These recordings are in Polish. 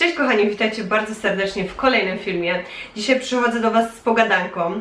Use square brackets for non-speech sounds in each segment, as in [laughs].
Cześć kochani, witajcie bardzo serdecznie w kolejnym filmie. Dzisiaj przychodzę do Was z pogadanką.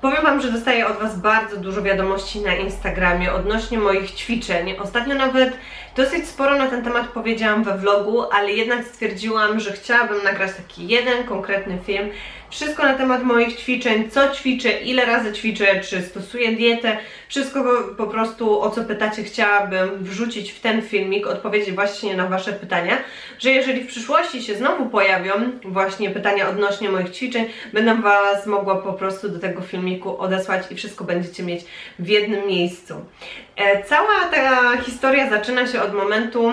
Powiem Wam, że dostaję od Was bardzo dużo wiadomości na Instagramie odnośnie moich ćwiczeń. Ostatnio nawet dosyć sporo na ten temat powiedziałam we vlogu, ale jednak stwierdziłam, że chciałabym nagrać taki jeden konkretny film. Wszystko na temat moich ćwiczeń, co ćwiczę, ile razy ćwiczę, czy stosuję dietę, wszystko po prostu o co pytacie chciałabym wrzucić w ten filmik, odpowiedzieć właśnie na Wasze pytania, że jeżeli w przyszłości się znowu pojawią właśnie pytania odnośnie moich ćwiczeń, będę Was mogła po prostu do tego filmiku odesłać i wszystko będziecie mieć w jednym miejscu. E, Cała ta historia zaczyna się od momentu,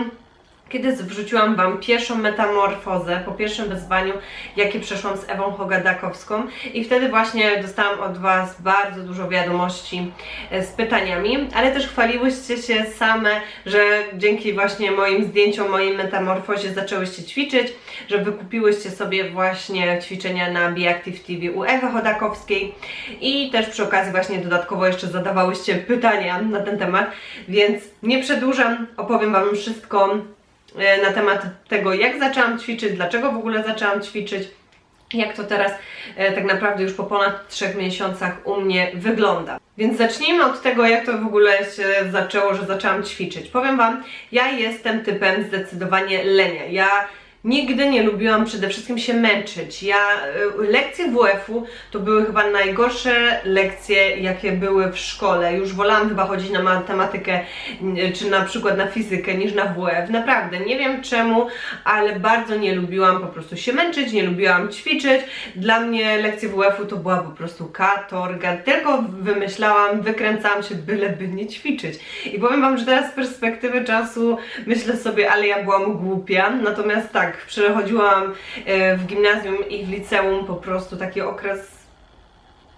kiedy wrzuciłam Wam pierwszą metamorfozę po pierwszym wyzwaniu, jakie przeszłam z Ewą Hogadakowską i wtedy właśnie dostałam od Was bardzo dużo wiadomości e, z pytaniami, ale też chwaliłyście się same, że dzięki właśnie moim zdjęciom, mojej metamorfozie zaczęłyście ćwiczyć, że wykupiłyście sobie właśnie ćwiczenia na Be Active TV u Ewy Chodakowskiej i też przy okazji właśnie dodatkowo jeszcze zadawałyście pytania na ten temat, więc nie przedłużam, opowiem Wam wszystko na temat tego, jak zaczęłam ćwiczyć, dlaczego w ogóle zaczęłam ćwiczyć, jak to teraz e, tak naprawdę już po ponad trzech miesiącach u mnie wygląda. Więc zacznijmy od tego, jak to w ogóle się zaczęło, że zaczęłam ćwiczyć. Powiem Wam, ja jestem typem zdecydowanie lenia. Ja Nigdy nie lubiłam przede wszystkim się męczyć. Ja y, lekcje WF-u to były chyba najgorsze lekcje, jakie były w szkole. Już wolałam chyba chodzić na matematykę y, czy na przykład na fizykę niż na WF. Naprawdę, nie wiem czemu, ale bardzo nie lubiłam po prostu się męczyć, nie lubiłam ćwiczyć. Dla mnie lekcje WF-u to była po prostu katorga. Tylko wymyślałam, wykręcałam się, byleby nie ćwiczyć. I powiem Wam, że teraz z perspektywy czasu myślę sobie, ale ja byłam głupia. Natomiast tak, przechodziłam e, w gimnazjum i w liceum po prostu taki okres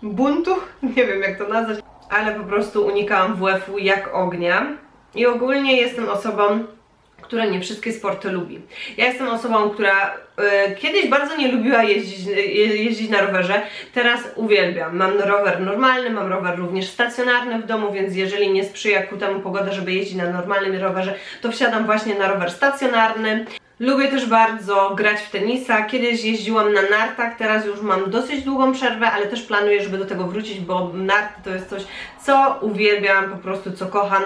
buntu, [laughs] nie wiem jak to nazwać, ale po prostu unikałam WF-u jak ognia. I ogólnie jestem osobą, która nie wszystkie sporty lubi. Ja jestem osobą, która e, kiedyś bardzo nie lubiła jeździć, e, jeździć na rowerze, teraz uwielbiam. Mam rower normalny, mam rower również stacjonarny w domu, więc jeżeli nie sprzyja ku temu pogoda, żeby jeździć na normalnym rowerze, to wsiadam właśnie na rower stacjonarny. Lubię też bardzo grać w tenisa. Kiedyś jeździłam na nartach, teraz już mam dosyć długą przerwę, ale też planuję, żeby do tego wrócić, bo narty to jest coś, co uwielbiam, po prostu co kocham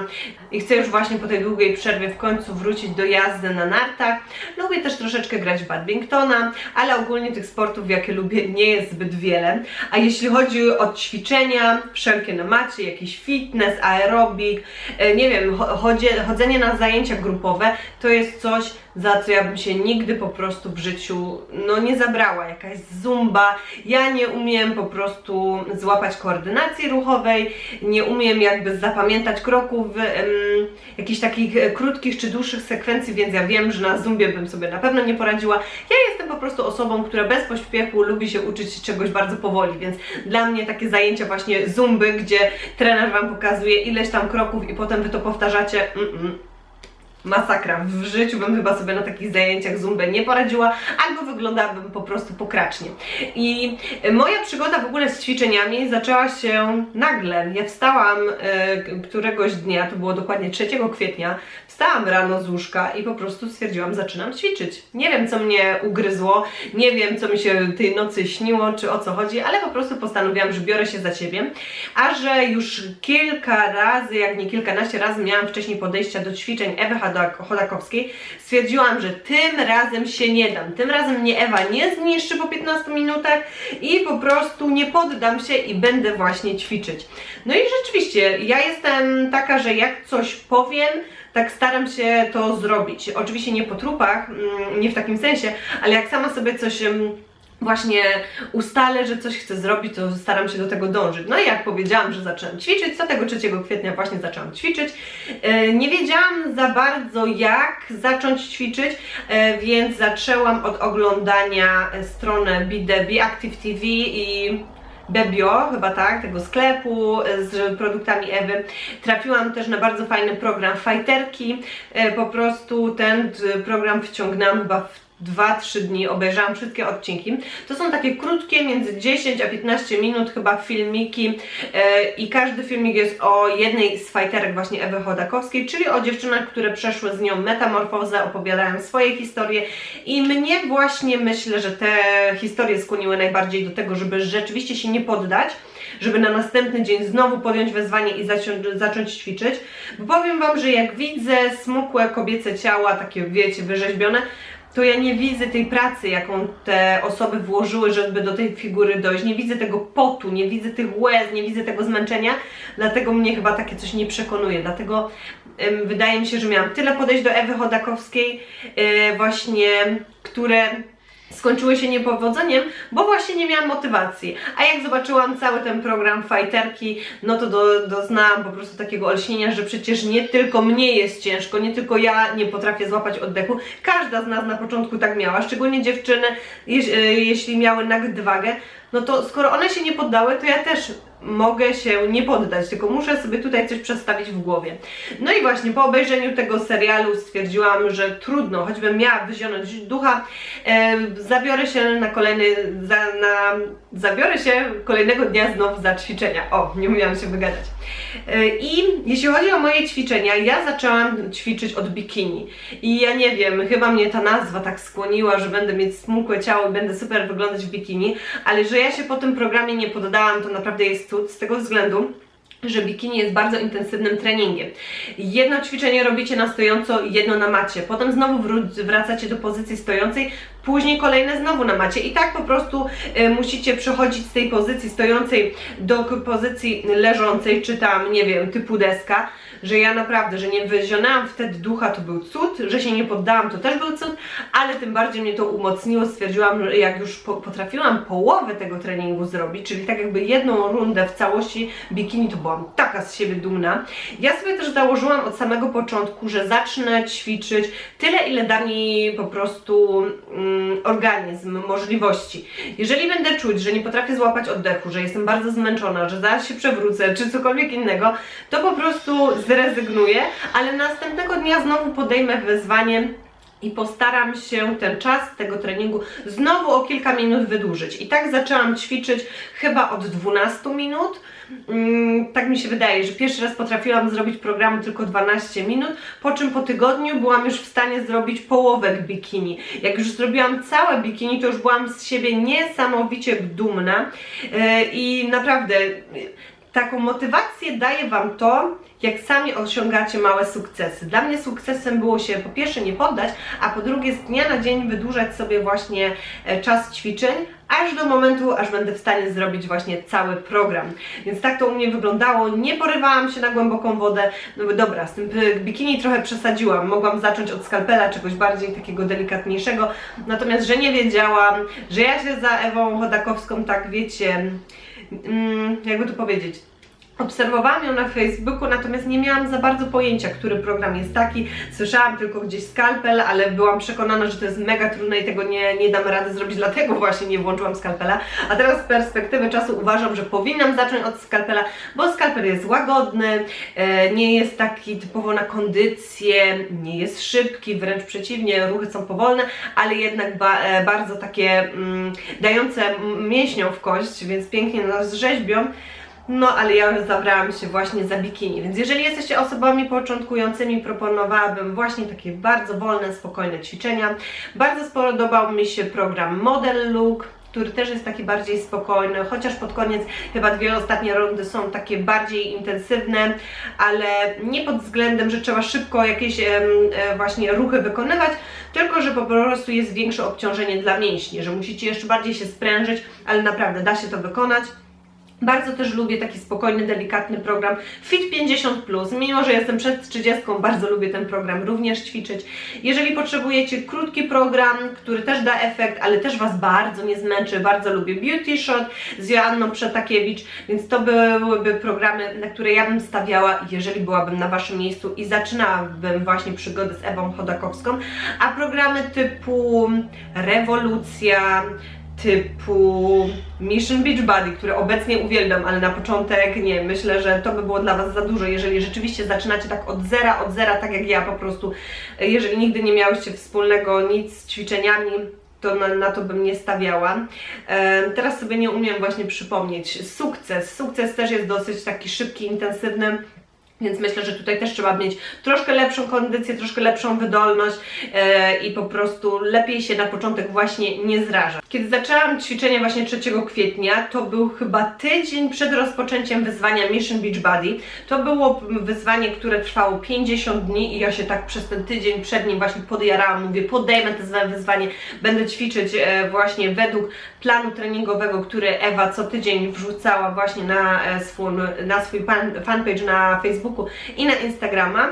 i chcę już właśnie po tej długiej przerwie w końcu wrócić do jazdy na nartach. Lubię też troszeczkę grać w badmintona, ale ogólnie tych sportów, jakie lubię, nie jest zbyt wiele. A jeśli chodzi o ćwiczenia, wszelkie na macie, jakiś fitness, aerobik, e, nie wiem, chodzenie na zajęcia grupowe, to jest coś, za co ja bym się nigdy po prostu w życiu no nie zabrała, jakaś zumba. Ja nie umiem po prostu złapać koordynacji ruchowej, nie umiem jakby zapamiętać kroków em, jakichś takich e, krótkich czy dłuższych sekwencji, więc ja wiem, że na zumbie bym sobie na pewno nie poradziła. Ja jestem po prostu osobą, która bez pośpiechu lubi się uczyć czegoś bardzo powoli, więc dla mnie takie zajęcia właśnie zumby, gdzie trener Wam pokazuje ileś tam kroków i potem Wy to powtarzacie, mm -mm masakra. W życiu bym chyba sobie na takich zajęciach zumbę nie poradziła, albo wyglądałabym po prostu pokracznie. I moja przygoda w ogóle z ćwiczeniami zaczęła się nagle. Ja wstałam e, któregoś dnia, to było dokładnie 3 kwietnia, wstałam rano z łóżka i po prostu stwierdziłam, zaczynam ćwiczyć. Nie wiem, co mnie ugryzło, nie wiem, co mi się tej nocy śniło, czy o co chodzi, ale po prostu postanowiłam, że biorę się za Ciebie, a że już kilka razy, jak nie kilkanaście razy miałam wcześniej podejścia do ćwiczeń Ewy Chodakowskiej, stwierdziłam, że tym razem się nie dam. Tym razem mnie Ewa nie zniszczy po 15 minutach i po prostu nie poddam się i będę właśnie ćwiczyć. No i rzeczywiście, ja jestem taka, że jak coś powiem, tak staram się to zrobić. Oczywiście nie po trupach, mm, nie w takim sensie, ale jak sama sobie coś mm, właśnie ustalę, że coś chcę zrobić, to staram się do tego dążyć. No i jak powiedziałam, że zaczęłam ćwiczyć, co tego 3 kwietnia właśnie zaczęłam ćwiczyć. E, nie wiedziałam za bardzo jak zacząć ćwiczyć, e, więc zaczęłam od oglądania strony BDB Active TV i Bebio, chyba tak, tego sklepu z produktami Ewy. Trafiłam też na bardzo fajny program Fajterki. Po prostu ten program wciągnęłam chyba w 2-3 dni obejrzałam wszystkie odcinki. To są takie krótkie, między 10 a 15 minut chyba filmiki e, i każdy filmik jest o jednej z fajterek właśnie Ewy Chodakowskiej, czyli o dziewczynach, które przeszły z nią metamorfozę, opowiadają swoje historie i mnie właśnie myślę, że te historie skłoniły najbardziej do tego, żeby rzeczywiście się nie poddać, żeby na następny dzień znowu podjąć wezwanie i zaciąć, zacząć ćwiczyć. Bo powiem Wam, że jak widzę smukłe kobiece ciała, takie wiecie, wyrzeźbione, to ja nie widzę tej pracy, jaką te osoby włożyły, żeby do tej figury dojść. Nie widzę tego potu, nie widzę tych łez, nie widzę tego zmęczenia, dlatego mnie chyba takie coś nie przekonuje. Dlatego ym, wydaje mi się, że miałam tyle podejść do Ewy Chodakowskiej, yy, właśnie, które skończyły się niepowodzeniem, bo właśnie nie miałam motywacji. A jak zobaczyłam cały ten program fajterki, no to do, doznałam po prostu takiego olśnienia, że przecież nie tylko mnie jest ciężko, nie tylko ja nie potrafię złapać oddechu. Każda z nas na początku tak miała, szczególnie dziewczyny, e, jeśli miały nadwagę, no to skoro one się nie poddały, to ja też mogę się nie poddać, tylko muszę sobie tutaj coś przestawić w głowie. No i właśnie po obejrzeniu tego serialu stwierdziłam, że trudno, choćbym miała wyzionąć ducha, e, zabiorę się na kolejny, za, na, zabiorę się kolejnego dnia znowu za ćwiczenia. O, nie umiałam się wygadać. I jeśli chodzi o moje ćwiczenia, ja zaczęłam ćwiczyć od bikini. I ja nie wiem, chyba mnie ta nazwa tak skłoniła, że będę mieć smukłe ciało i będę super wyglądać w bikini, ale że ja się po tym programie nie poddałam, to naprawdę jest cud z tego względu, że bikini jest bardzo intensywnym treningiem. Jedno ćwiczenie robicie na stojąco, jedno na macie, potem znowu wracacie do pozycji stojącej, później kolejne znowu na macie. I tak po prostu y, musicie przechodzić z tej pozycji stojącej do pozycji leżącej, czy tam, nie wiem, typu deska, że ja naprawdę, że nie wyzionęłam wtedy ducha, to był cud, że się nie poddałam, to też był cud, ale tym bardziej mnie to umocniło, stwierdziłam, że jak już po, potrafiłam połowę tego treningu zrobić, czyli tak jakby jedną rundę w całości bikini, to byłam taka z siebie dumna. Ja sobie też założyłam od samego początku, że zacznę ćwiczyć tyle, ile da mi po prostu mm, organizm, możliwości. Jeżeli będę czuć, że nie potrafię złapać oddechu, że jestem bardzo zmęczona, że zaraz się przewrócę, czy cokolwiek innego, to po prostu zrezygnuję, ale następnego dnia znowu podejmę wyzwanie i postaram się ten czas tego treningu znowu o kilka minut wydłużyć. I tak zaczęłam ćwiczyć chyba od 12 minut. Mm, tak mi się wydaje, że pierwszy raz potrafiłam zrobić programu tylko 12 minut, po czym po tygodniu byłam już w stanie zrobić połowę bikini. Jak już zrobiłam całe bikini, to już byłam z siebie niesamowicie dumna Yy, i naprawdę taką motywację daje Wam to, jak sami osiągacie małe sukcesy. Dla mnie sukcesem było się po pierwsze nie poddać, a po drugie z dnia na dzień wydłużać sobie właśnie e, czas ćwiczeń, aż do momentu, aż będę w stanie zrobić właśnie cały program. Więc tak to u mnie wyglądało. Nie porywałam się na głęboką wodę. No bo dobra, z tym p- bikini trochę przesadziłam. Mogłam zacząć od skalpela, czegoś bardziej takiego delikatniejszego. Natomiast, że nie wiedziałam, że ja się za Ewą Chodakowską tak wiecie, mm, jakby to powiedzieć, Obserwowałam ją na Facebooku, natomiast nie miałam za bardzo pojęcia, który program jest taki. Słyszałam tylko gdzieś skalpel, ale byłam przekonana, że to jest mega trudne i tego nie, nie dam rady zrobić, dlatego właśnie nie włączyłam skalpela. A teraz z perspektywy czasu uważam, że powinnam zacząć od skalpela, bo skalpel jest łagodny, e, nie jest taki typowo na kondycję, nie jest szybki, wręcz przeciwnie, ruchy są powolne, ale jednak ba, e, bardzo takie mm, dające mięśniom w kość, więc pięknie nas rzeźbią. No, ale ja zabrałam się właśnie za bikini, więc jeżeli jesteście osobami początkującymi, proponowałabym właśnie takie bardzo wolne, spokojne ćwiczenia. Bardzo spodobał mi się program Model Look, który też jest taki bardziej spokojny, chociaż pod koniec chyba dwie ostatnie rundy są takie bardziej intensywne, ale nie pod względem, że trzeba szybko jakieś e, właśnie ruchy wykonywać, tylko że po prostu jest większe obciążenie dla mięśni, że musicie jeszcze bardziej się sprężyć, ale naprawdę da się to wykonać. Bardzo też lubię taki spokojny, delikatny program Fit 50, mimo że jestem przed 30, bardzo lubię ten program również ćwiczyć. Jeżeli potrzebujecie krótki program, który też da efekt, ale też Was bardzo nie zmęczy, bardzo lubię Beauty Shot z Joanną Przetakiewicz, więc to byłyby programy, na które ja bym stawiała, jeżeli byłabym na Waszym miejscu i zaczynałabym właśnie przygodę z Ewą Chodakowską. A programy typu Rewolucja, typu Mission Beach Body, które obecnie uwielbiam, ale na początek nie, myślę, że to by było dla Was za dużo, jeżeli rzeczywiście zaczynacie tak od zera, od zera, tak jak ja po prostu, jeżeli nigdy nie miałyście wspólnego nic z ćwiczeniami, to na, na to bym nie stawiała. E, teraz sobie nie umiem właśnie przypomnieć. Sukces. Sukces też jest dosyć taki szybki, intensywny. Więc myślę, że tutaj też trzeba mieć troszkę lepszą kondycję, troszkę lepszą wydolność e, i po prostu lepiej się na początek właśnie nie zrażać. Kiedy zaczęłam ćwiczenie właśnie 3 kwietnia, to był chyba tydzień przed rozpoczęciem wyzwania Mission Beach Body. To było wyzwanie, które trwało 50 dni i ja się tak przez ten tydzień przed nim właśnie podjarałam. Mówię, podejmę to wyzwanie, będę ćwiczyć e, właśnie według planu treningowego, który Ewa co tydzień wrzucała właśnie na e, swój, na swój fanpage na Facebooku i na Instagrama.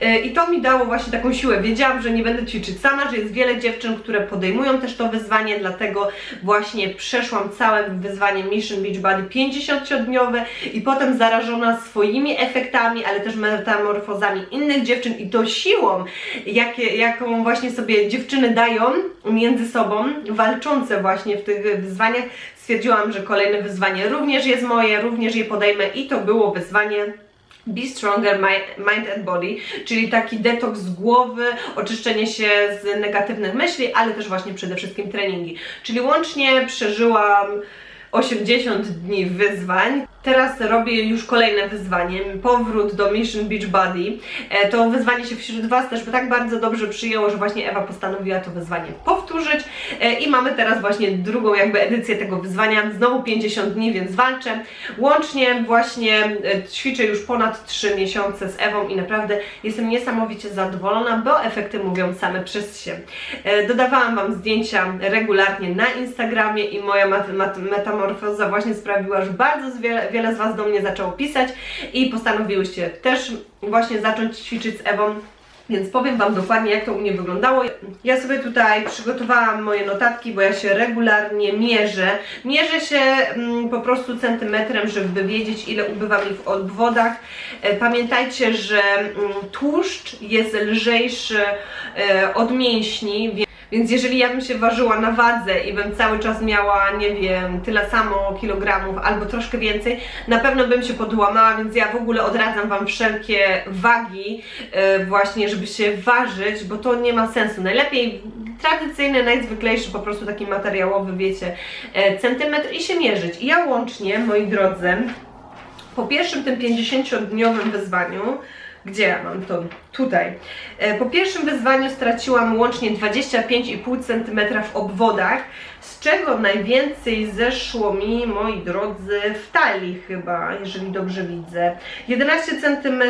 E, I to mi dało właśnie taką siłę. Wiedziałam, że nie będę ćwiczyć sama, że jest wiele dziewczyn, które podejmują też to wyzwanie, dlatego właśnie przeszłam całe wyzwanie Mission Beach Body 50-dniowe i potem zarażona swoimi efektami, ale też metamorfozami innych dziewczyn i to siłą, jakie, jaką właśnie sobie dziewczyny dają między sobą, walczące właśnie w tych wyzwaniach, stwierdziłam, że kolejne wyzwanie również jest moje, również je podejmę i to było wyzwanie Be Stronger Mind and Body, czyli taki detoks z głowy, oczyszczenie się z negatywnych myśli, ale też właśnie przede wszystkim treningi. Czyli łącznie przeżyłam 80 dni wyzwań. Teraz robię już kolejne wyzwanie, powrót do Mission Beach Body. E, to wyzwanie się wśród Was też tak bardzo dobrze przyjęło, że właśnie Ewa postanowiła to wyzwanie powtórzyć e, i mamy teraz właśnie drugą jakby edycję tego wyzwania, znowu 50 dni, więc walczę. Łącznie właśnie e, ćwiczę już ponad 3 miesiące z Ewą i naprawdę jestem niesamowicie zadowolona, bo efekty mówią same przez się. Dodawałam Wam zdjęcia regularnie na Instagramie i moja metamorfoza właśnie sprawiła, że bardzo wiele wiele z Was do mnie zaczęło pisać i postanowiłyście też właśnie zacząć ćwiczyć z Ewą. Więc powiem Wam dokładnie, jak to u mnie wyglądało. Ja sobie tutaj przygotowałam moje notatki, bo ja się regularnie mierzę. Mierzę się mm, po prostu centymetrem, żeby wiedzieć, ile ubywa mi w obwodach. E, pamiętajcie, że mm, tłuszcz jest lżejszy e, od mięśni, więc jeżeli ja bym się ważyła na wadze i bym cały czas miała, nie wiem, tyle samo kilogramów albo troszkę więcej, na pewno bym się podłamała, więc ja w ogóle odradzam Wam wszelkie wagi yy, właśnie, żeby się ważyć, bo to nie ma sensu. Najlepiej tradycyjny, najzwyklejszy, po prostu taki materiałowy, wiecie, yy, centymetr i się mierzyć. I ja łącznie, moi drodzy, po pierwszym tym 50-dniowym wyzwaniu gdzie ja mam to? Tutaj. E, po pierwszym wyzwaniu straciłam łącznie 25,5 cm w obwodach, z czego najwięcej zeszło mi, moi drodzy, w talii chyba, jeżeli dobrze widzę. 11 cm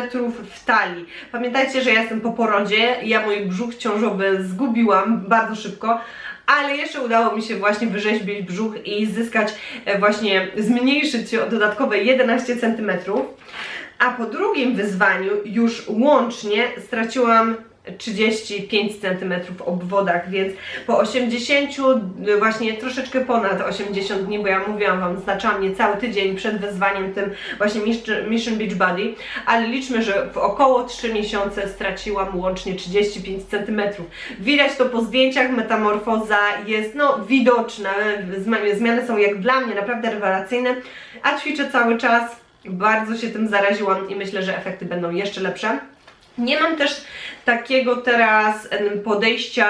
w talii. Pamiętajcie, że ja jestem po porodzie, ja mój brzuch ciążowy zgubiłam bardzo szybko, ale jeszcze udało mi się właśnie wyrzeźbić brzuch i zyskać e, właśnie, zmniejszyć o dodatkowe 11 cm a po drugim wyzwaniu już łącznie straciłam 35 cm w obwodach, więc po 80, właśnie troszeczkę ponad 80 dni, bo ja mówiłam Wam, znaczałam mnie cały tydzień przed wyzwaniem tym właśnie Mission Beach Body, ale liczmy, że w około 3 miesiące straciłam łącznie 35 cm. Widać to po zdjęciach, metamorfoza jest no widoczna, zmiany są jak dla mnie naprawdę rewelacyjne, a ćwiczę cały czas bardzo się tym zaraziłam i myślę, że efekty będą jeszcze lepsze. Nie mam też takiego teraz podejścia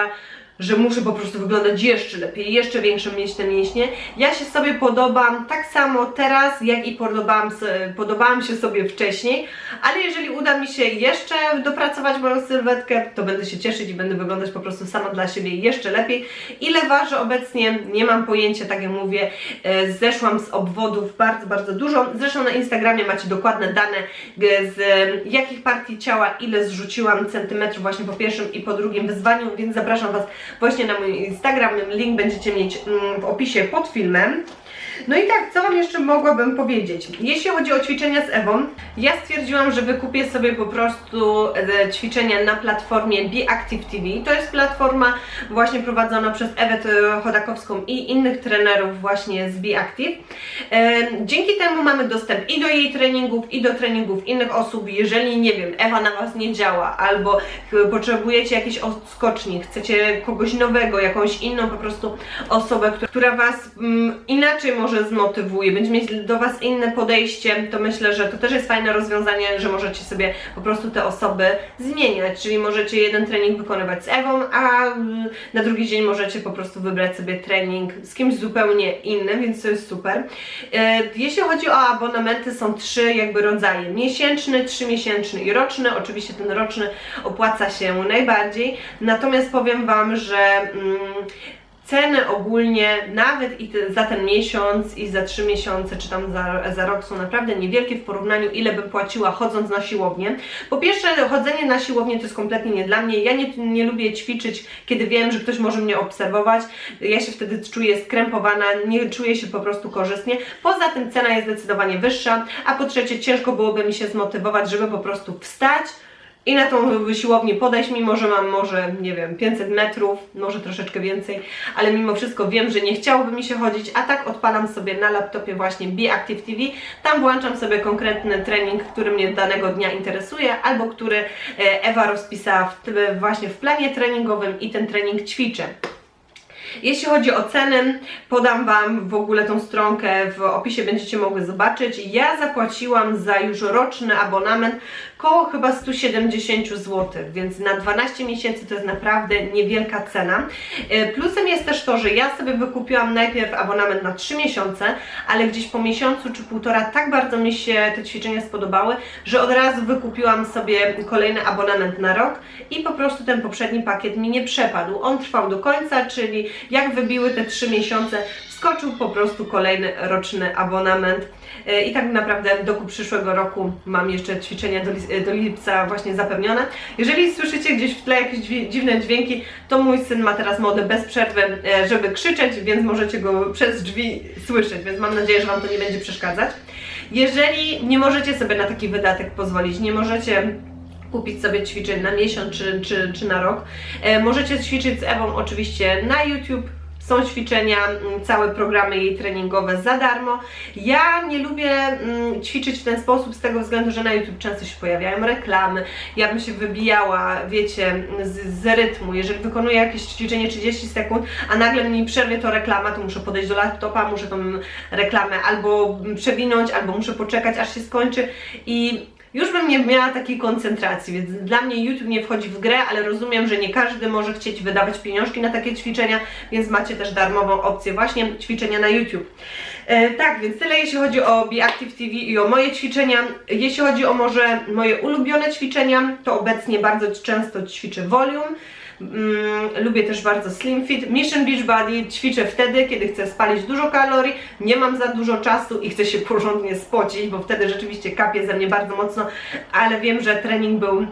że muszę po prostu wyglądać jeszcze lepiej, jeszcze większe mieć te mięśnie. Ja się sobie podobam tak samo teraz, jak i podobałam, podobałam się sobie wcześniej, ale jeżeli uda mi się jeszcze dopracować moją sylwetkę, to będę się cieszyć i będę wyglądać po prostu sama dla siebie jeszcze lepiej. Ile ważę obecnie? Nie mam pojęcia, tak jak mówię, e, zeszłam z obwodów bardzo, bardzo dużo. Zresztą na Instagramie macie dokładne dane e, z jakich partii ciała, ile zrzuciłam centymetrów właśnie po pierwszym i po drugim wyzwaniu, więc zapraszam Was właśnie na mój Instagram. Link będziecie mieć mm, w opisie pod filmem. No i tak, co Wam jeszcze mogłabym powiedzieć? Jeśli chodzi o ćwiczenia z Ewą, ja stwierdziłam, że wykupię sobie po prostu e, ćwiczenia na platformie Be Active TV. To jest platforma właśnie prowadzona przez Ewę Chodakowską i innych trenerów właśnie z Be Active. E, Dzięki temu mamy dostęp i do jej treningów, i do treningów innych osób. Jeżeli, nie wiem, Ewa na Was nie działa, albo e, potrzebujecie jakiś odskoczni, chcecie kogoś nowego, jakąś inną po prostu osobę, która- która Was mm, inaczej może zmotywuje, będzie mieć do Was inne podejście, to myślę, że to też jest fajne rozwiązanie, że możecie sobie po prostu te osoby zmieniać, czyli możecie jeden trening wykonywać z Ewą, a na drugi dzień możecie po prostu wybrać sobie trening z kimś zupełnie innym, więc to jest super. E, Jeśli chodzi o abonamenty, są trzy jakby rodzaje, miesięczny, trzymiesięczny i roczny, oczywiście ten roczny opłaca się najbardziej, natomiast powiem Wam, że mm, Ceny ogólnie, nawet i za ten miesiąc i za trzy miesiące, czy tam za, za rok są naprawdę niewielkie w porównaniu, ile bym płaciła chodząc na siłownię. Po pierwsze, chodzenie na siłownię to jest kompletnie nie dla mnie. Ja nie, nie lubię ćwiczyć, kiedy wiem, że ktoś może mnie obserwować. Ja się wtedy czuję skrępowana, nie czuję się po prostu korzystnie. Poza tym cena jest zdecydowanie wyższa, a po trzecie, ciężko byłoby mi się zmotywować, żeby po prostu wstać i na tą siłownię podejść, mimo że mam może, nie wiem, 500 metrów, może troszeczkę więcej, ale mimo wszystko wiem, że nie chciałoby mi się chodzić, a tak odpalam sobie na laptopie właśnie Be Active TV, tam włączam sobie konkretny trening, który mnie danego dnia interesuje, albo który e, Ewa rozpisała w, właśnie w planie treningowym i ten trening ćwiczę. Jeśli chodzi o ceny, podam Wam w ogóle tą stronkę, w opisie będziecie mogły zobaczyć. Ja zapłaciłam za już roczny abonament koło chyba 170 zł, więc na 12 miesięcy to jest naprawdę niewielka cena. E, Plusem jest też to, że ja sobie wykupiłam najpierw abonament na 3 miesiące, ale gdzieś po miesiącu czy półtora tak bardzo mi się te ćwiczenia spodobały, że od razu wykupiłam sobie kolejny abonament na rok i po prostu ten poprzedni pakiet mi nie przepadł. On trwał do końca, czyli jak wybiły te 3 miesiące, wskoczył po prostu kolejny roczny abonament. E, I tak naprawdę do przyszłego roku mam jeszcze ćwiczenia do, lis- do lipca właśnie zapewnione. Jeżeli słyszycie gdzieś w tle jakieś dziwne dźwięki, to mój syn ma teraz modę bez przerwy, e, żeby krzyczeć, więc możecie go przez drzwi słyszeć, więc mam nadzieję, że Wam to nie będzie przeszkadzać. Jeżeli nie możecie sobie na taki wydatek pozwolić, nie możecie kupić sobie ćwiczeń na miesiąc czy, czy, czy na rok. E, możecie ćwiczyć z Ewą oczywiście na YouTube. Są ćwiczenia, mm, całe programy jej treningowe za darmo. Ja nie lubię mm, ćwiczyć w ten sposób z tego względu, że na YouTube często się pojawiają reklamy. Ja bym się wybijała, wiecie, z, z rytmu. Jeżeli wykonuję jakieś ćwiczenie 30 sekund, a nagle mi przerwie to reklama, to muszę podejść do laptopa, muszę tą reklamę albo przewinąć, albo muszę poczekać, aż się skończy i już bym nie miała takiej koncentracji, więc dla mnie YouTube nie wchodzi w grę, ale rozumiem, że nie każdy może chcieć wydawać pieniążki na takie ćwiczenia, więc macie też darmową opcję właśnie ćwiczenia na YouTube. E, tak, więc tyle jeśli chodzi o Be Active TV i o moje ćwiczenia. Jeśli chodzi o może moje ulubione ćwiczenia, to obecnie bardzo często ćwiczę Volume. Mm, lubię też bardzo Slim Fit. Mission Beach Body ćwiczę wtedy, kiedy chcę spalić dużo kalorii, nie mam za dużo czasu i chcę się porządnie spocić, bo wtedy rzeczywiście kapie ze mnie bardzo mocno, ale wiem, że trening był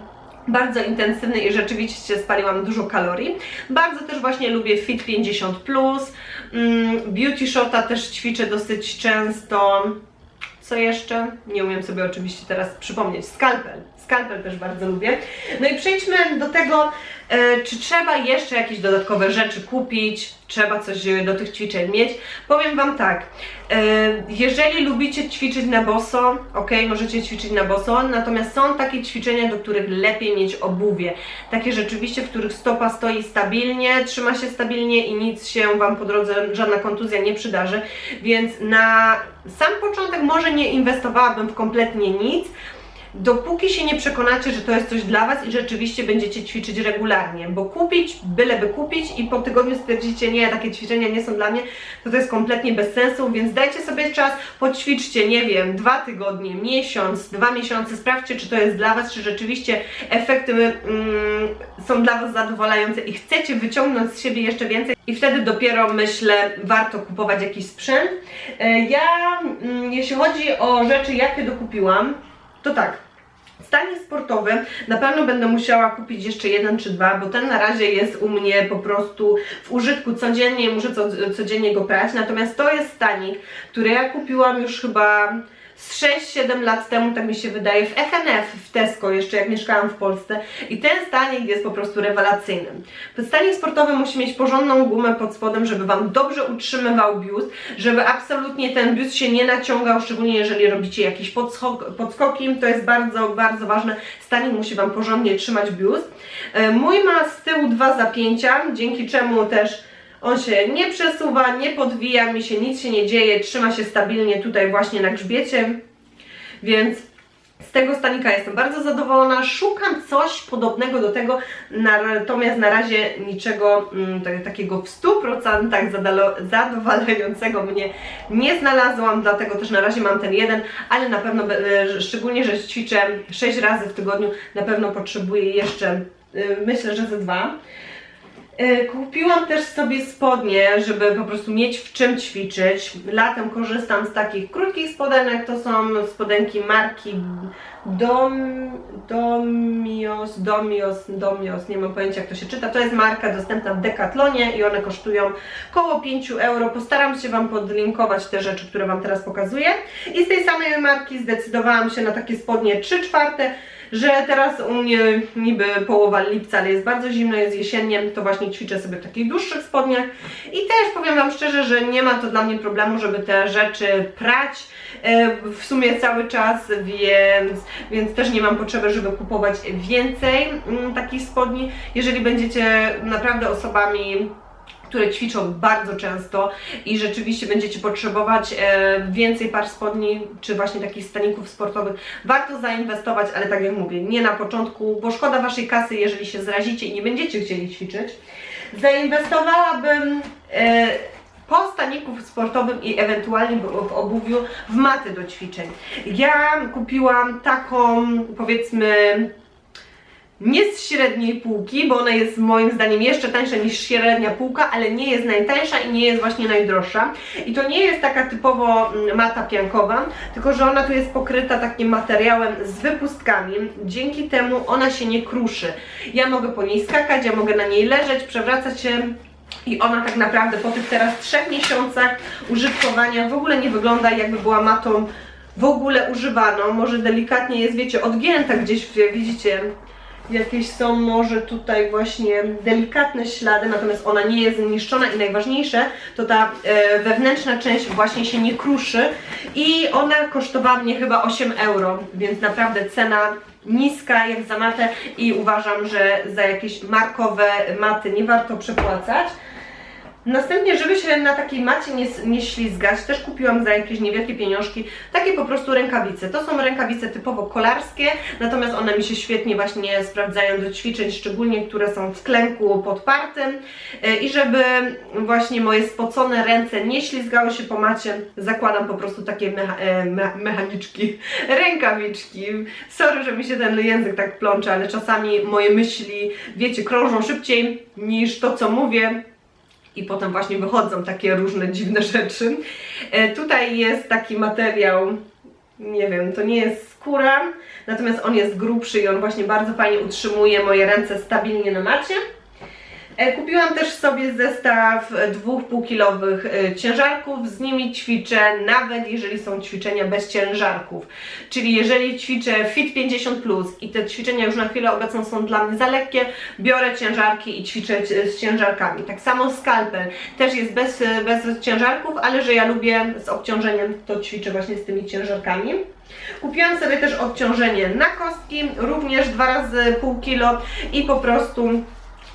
bardzo intensywny i rzeczywiście spaliłam dużo kalorii. Bardzo też właśnie lubię Fit 50+, mm, Beauty Shota też ćwiczę dosyć często. Co jeszcze? Nie umiem sobie oczywiście teraz przypomnieć. Skalpel. Skalpel też bardzo lubię. No i przejdźmy do tego, czy trzeba jeszcze jakieś dodatkowe rzeczy kupić, trzeba coś e, do tych ćwiczeń mieć. Powiem Wam tak, e, jeżeli lubicie ćwiczyć na boso, ok, możecie ćwiczyć na boso, natomiast są takie ćwiczenia, do których lepiej mieć obuwie. Takie rzeczywiście, w których stopa stoi stabilnie, trzyma się stabilnie i nic się Wam po drodze, żadna kontuzja nie przydarzy, więc na sam początek może nie inwestowałabym w kompletnie nic, dopóki się nie przekonacie, że to jest coś dla Was i rzeczywiście będziecie ćwiczyć regularnie, bo kupić, byleby kupić i po tygodniu stwierdzicie, nie, takie ćwiczenia nie są dla mnie, to to jest kompletnie bez sensu, więc dajcie sobie czas, poćwiczcie, nie wiem, dwa tygodnie, miesiąc, dwa miesiące, sprawdźcie, czy to jest dla Was, czy rzeczywiście efekty mm, są dla Was zadowalające i chcecie wyciągnąć z siebie jeszcze więcej i wtedy dopiero, myślę, warto kupować jakiś sprzęt. E, Ja, mm, jeśli chodzi o rzeczy, jakie dokupiłam, to tak, Stanik sportowy na pewno będę musiała kupić jeszcze jeden czy dwa, bo ten na razie jest u mnie po prostu w użytku codziennie, muszę co, codziennie go prać. Natomiast to jest stanik, który ja kupiłam już chyba z 6-7 lat temu, tak mi się wydaje, w FNF w Tesco, jeszcze jak mieszkałam w Polsce. I ten stanik jest po prostu rewelacyjny. Stanik sportowy musi mieć porządną gumę pod spodem, żeby Wam dobrze utrzymywał biust, żeby absolutnie ten biust się nie naciągał, szczególnie jeżeli robicie jakieś podskok, podskoki, to jest bardzo, bardzo ważne. Stanik musi Wam porządnie trzymać biust. E, Mój ma z tyłu dwa zapięcia, dzięki czemu też on się nie przesuwa, nie podwija, mi się nic się nie dzieje, trzyma się stabilnie tutaj właśnie na grzbiecie, więc z tego stanika jestem bardzo zadowolona. Szukam coś podobnego do tego, natomiast na razie niczego mm, tak- takiego w 100% zadalo- zadowalającego mnie nie znalazłam, dlatego też na razie mam ten jeden, ale na pewno, e, szczególnie, że ćwiczę 6 razy w tygodniu, na pewno potrzebuję jeszcze, y, myślę, że ze dwa. E, Kupiłam też sobie spodnie, żeby po prostu mieć w czym ćwiczyć. Latem korzystam z takich krótkich spodenek, to są spodenki marki Dom, Domios, Domios, Domios, nie mam pojęcia jak to się czyta. To jest marka dostępna w Decathlonie i one kosztują około 5 euro. Postaram się Wam podlinkować te rzeczy, które Wam teraz pokazuję. I z tej samej marki zdecydowałam się na takie spodnie 3 czwarte, że teraz u mnie niby połowa lipca, ale jest bardzo zimno, jest jesiennie, to właśnie ćwiczę sobie w takich dłuższych spodniach i też powiem Wam szczerze, że nie ma to dla mnie problemu, żeby te rzeczy prać e, w sumie cały czas, więc, więc też nie mam potrzeby, żeby kupować więcej mm, takich spodni. Jeżeli będziecie naprawdę osobami które ćwiczą bardzo często i rzeczywiście będziecie potrzebować e, więcej par spodni, czy właśnie takich staników sportowych, warto zainwestować, ale tak jak mówię, nie na początku, bo szkoda Waszej kasy, jeżeli się zrazicie i nie będziecie chcieli ćwiczyć. Zainwestowałabym e, po staniku sportowym i ewentualnie w w obuwiu w maty do ćwiczeń. Ja kupiłam taką, powiedzmy, nie z średniej półki, bo ona jest moim zdaniem jeszcze tańsza niż średnia półka, ale nie jest najtańsza i nie jest właśnie najdroższa. I to nie jest taka typowo mm, mata piankowa, tylko że ona tu jest pokryta takim materiałem z wypustkami. Dzięki temu ona się nie kruszy. Ja mogę po niej skakać, ja mogę na niej leżeć, przewracać się i ona tak naprawdę po tych teraz trzech miesiącach użytkowania w ogóle nie wygląda jakby była matą w ogóle używaną. Może delikatnie jest, wiecie, odgięta gdzieś, widzicie, jakieś są może tutaj właśnie delikatne ślady, natomiast ona nie jest zniszczona i najważniejsze to ta e, wewnętrzna część właśnie się nie kruszy i ona kosztowała mnie chyba 8 euro, więc naprawdę cena niska jak za matę i uważam, że za jakieś markowe maty nie warto przepłacać. Następnie, żeby się na takiej macie nie, nie ślizgać, też kupiłam za jakieś niewielkie pieniążki takie po prostu rękawice. To są rękawice typowo kolarskie, natomiast one mi się świetnie właśnie sprawdzają do ćwiczeń, szczególnie które są w klęku podpartym. E, I żeby właśnie moje spocone ręce nie ślizgały się po macie, zakładam po prostu takie mecha e, me mechaniczki, [laughs] rękawiczki. Sorry, że mi się ten język tak plącze, ale czasami moje myśli, wiecie, krążą szybciej niż to, co mówię i potem właśnie wychodzą takie różne dziwne rzeczy. E, tutaj jest taki materiał, nie wiem, to nie jest skóra, natomiast on jest grubszy i on właśnie bardzo fajnie utrzymuje moje ręce stabilnie na macie. E, Kupiłam też sobie zestaw dwóch półkilowych e, ciężarków, z nimi ćwiczę nawet jeżeli są ćwiczenia bez ciężarków. Czyli jeżeli ćwiczę Fit 50 plus i te ćwiczenia już na chwilę obecną są dla mnie za lekkie, biorę ciężarki i ćwiczę z ciężarkami. Tak samo skalpel też jest bez, bez ciężarków, ale że ja lubię z obciążeniem, to ćwiczę właśnie z tymi ciężarkami. Kupiłam sobie też obciążenie na kostki, również dwa razy pół kilo i po prostu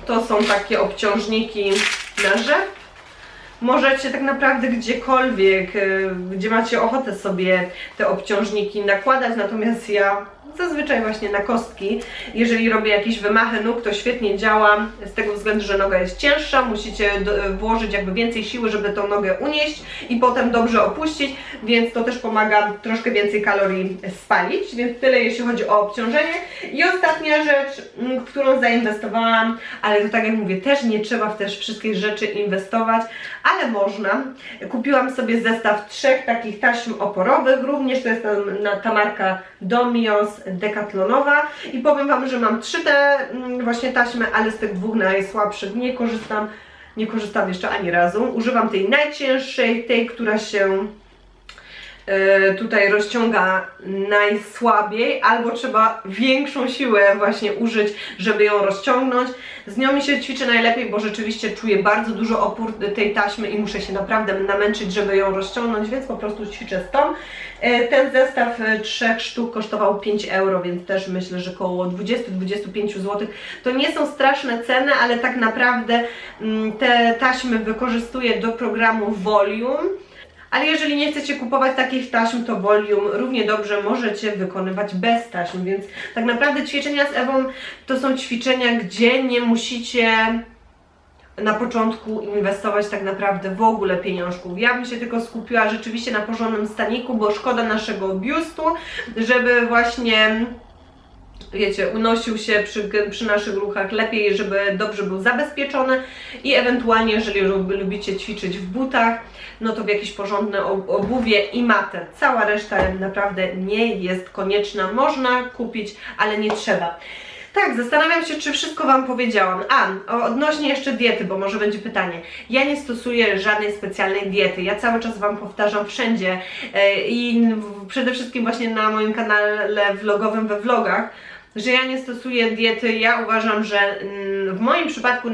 to są takie obciążniki na rzep. Możecie tak naprawdę gdziekolwiek, y, gdzie macie ochotę sobie te obciążniki nakładać, natomiast ja zazwyczaj właśnie na kostki. Jeżeli robię jakieś wymachy nóg, to świetnie działa z tego względu, że noga jest cięższa, musicie włożyć jakby więcej siły, żeby tą nogę unieść i potem dobrze opuścić, więc to też pomaga troszkę więcej kalorii spalić, więc tyle jeśli chodzi o obciążenie. I ostatnia rzecz, mm, w którą zainwestowałam, ale to tak jak mówię, też nie trzeba w też wszystkie rzeczy inwestować, ale można. Kupiłam sobie zestaw trzech takich taśm oporowych, również to jest na, ta marka Domios Decathlonowa i powiem Wam, że mam trzy te mm, właśnie taśmy, ale z tych dwóch najsłabszych nie korzystam, nie korzystam jeszcze ani razu. Używam tej najcięższej, tej, która się tutaj rozciąga najsłabiej, albo trzeba większą siłę właśnie użyć, żeby ją rozciągnąć. Z nią mi się ćwiczy najlepiej, bo rzeczywiście czuję bardzo dużo opór tej taśmy i muszę się naprawdę namęczyć, żeby ją rozciągnąć, więc po prostu ćwiczę z tą. E, Ten zestaw e, trzech sztuk kosztował 5 euro, więc też myślę, że około 20-25 zł. To nie są straszne ceny, ale tak naprawdę mm, te taśmy wykorzystuję do programu Volume. Ale jeżeli nie chcecie kupować takich taśm, to Volume równie dobrze możecie wykonywać bez taśm, więc tak naprawdę ćwiczenia z Ewą to są ćwiczenia, gdzie nie musicie na początku inwestować tak naprawdę w ogóle pieniążków. Ja bym się tylko skupiła rzeczywiście na porządnym staniku, bo szkoda naszego biustu, żeby właśnie wiecie, unosił się przy, przy naszych ruchach lepiej, żeby dobrze był zabezpieczony i ewentualnie, jeżeli lub- lubicie ćwiczyć w butach, no to w jakieś porządne ob- obuwie i matę. Cała reszta naprawdę nie jest konieczna. Można kupić, ale nie trzeba. Tak, zastanawiam się, czy wszystko Wam powiedziałam. A, odnośnie jeszcze diety, bo może będzie pytanie. Ja nie stosuję żadnej specjalnej diety. Ja cały czas Wam powtarzam wszędzie e, i przede wszystkim właśnie na moim kanale vlogowym we vlogach, że ja nie stosuję diety. Ja uważam, że mm, w moim przypadku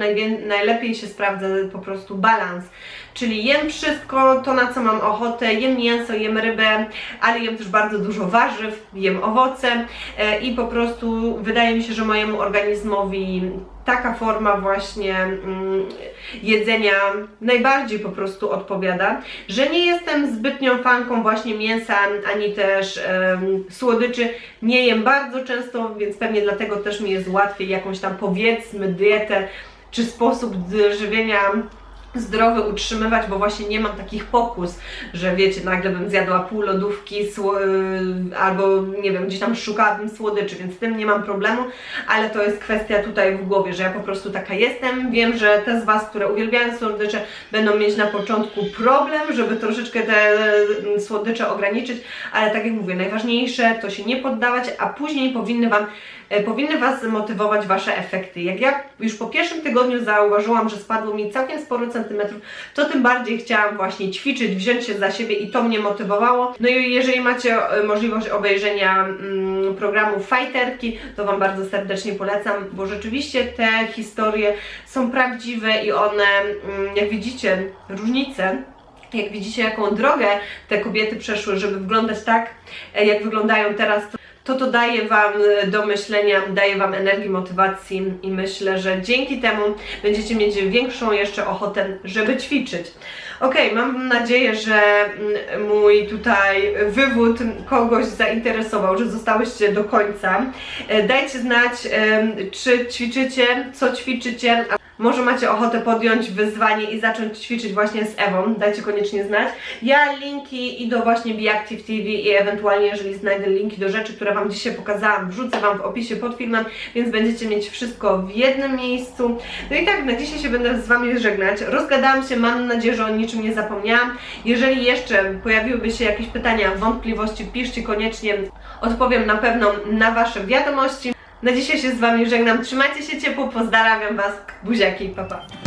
najlepiej się sprawdza po prostu balans. Czyli jem wszystko, to na co mam ochotę, jem mięso, jem rybę, ale jem też bardzo dużo warzyw, jem owoce e, i po prostu wydaje mi się, że mojemu organizmowi taka forma właśnie mm, jedzenia najbardziej po prostu odpowiada, że nie jestem zbytnią fanką właśnie mięsa, ani też em, słodyczy, nie jem bardzo często, więc pewnie dlatego też mi jest łatwiej jakąś tam powiedzmy dietę czy sposób żywienia zdrowy utrzymywać, bo właśnie nie mam takich pokus, że wiecie, nagle bym zjadła pół lodówki y, albo nie wiem, gdzieś tam szukałabym słodyczy, więc z tym nie mam problemu, ale to jest kwestia tutaj w głowie, że ja po prostu taka jestem. Wiem, że te z Was, które uwielbiają słodycze, będą mieć na początku problem, żeby troszeczkę te mm, słodycze ograniczyć, ale tak jak mówię, najważniejsze to się nie poddawać, a później powinny Wam powinny Was motywować Wasze efekty. Jak ja już po pierwszym tygodniu zauważyłam, że spadło mi całkiem sporo centymetrów, to tym bardziej chciałam właśnie ćwiczyć, wziąć się za siebie i to mnie motywowało. No i jeżeli macie e, możliwość obejrzenia mm, programu Fighterki, to Wam bardzo serdecznie polecam, bo rzeczywiście te historie są prawdziwe i one, mm, jak widzicie, różnice jak widzicie, jaką drogę te kobiety przeszły, żeby wyglądać tak, e, jak wyglądają teraz, to to, daje Wam e, do myślenia, daje Wam energii, motywacji i myślę, że dzięki temu będziecie mieć większą jeszcze ochotę, żeby ćwiczyć. Ok, mam nadzieję, że mm, mój tutaj wywód kogoś zainteresował, że zostałyście do końca. E, Dajcie znać, czy ćwiczycie, co ćwiczycie, a może macie ochotę podjąć wyzwanie i zacząć ćwiczyć właśnie z Ewą, dajcie koniecznie znać. Ja linki i do właśnie Be Active TV i ewentualnie jeżeli znajdę linki do rzeczy, które Wam dzisiaj pokazałam, wrzucę Wam w opisie pod filmem, więc będziecie mieć wszystko w jednym miejscu. No i tak, na dzisiaj się będę z Wami żegnać. Rozgadałam się, mam nadzieję, że o niczym nie zapomniałam. Jeżeli jeszcze pojawiłyby się jakieś pytania, wątpliwości, piszcie koniecznie, odpowiem na pewno na Wasze wiadomości. Na dzisiaj się z Wami żegnam. Trzymajcie się ciepło, pozdrawiam Was. Buziaki, papa. Pa.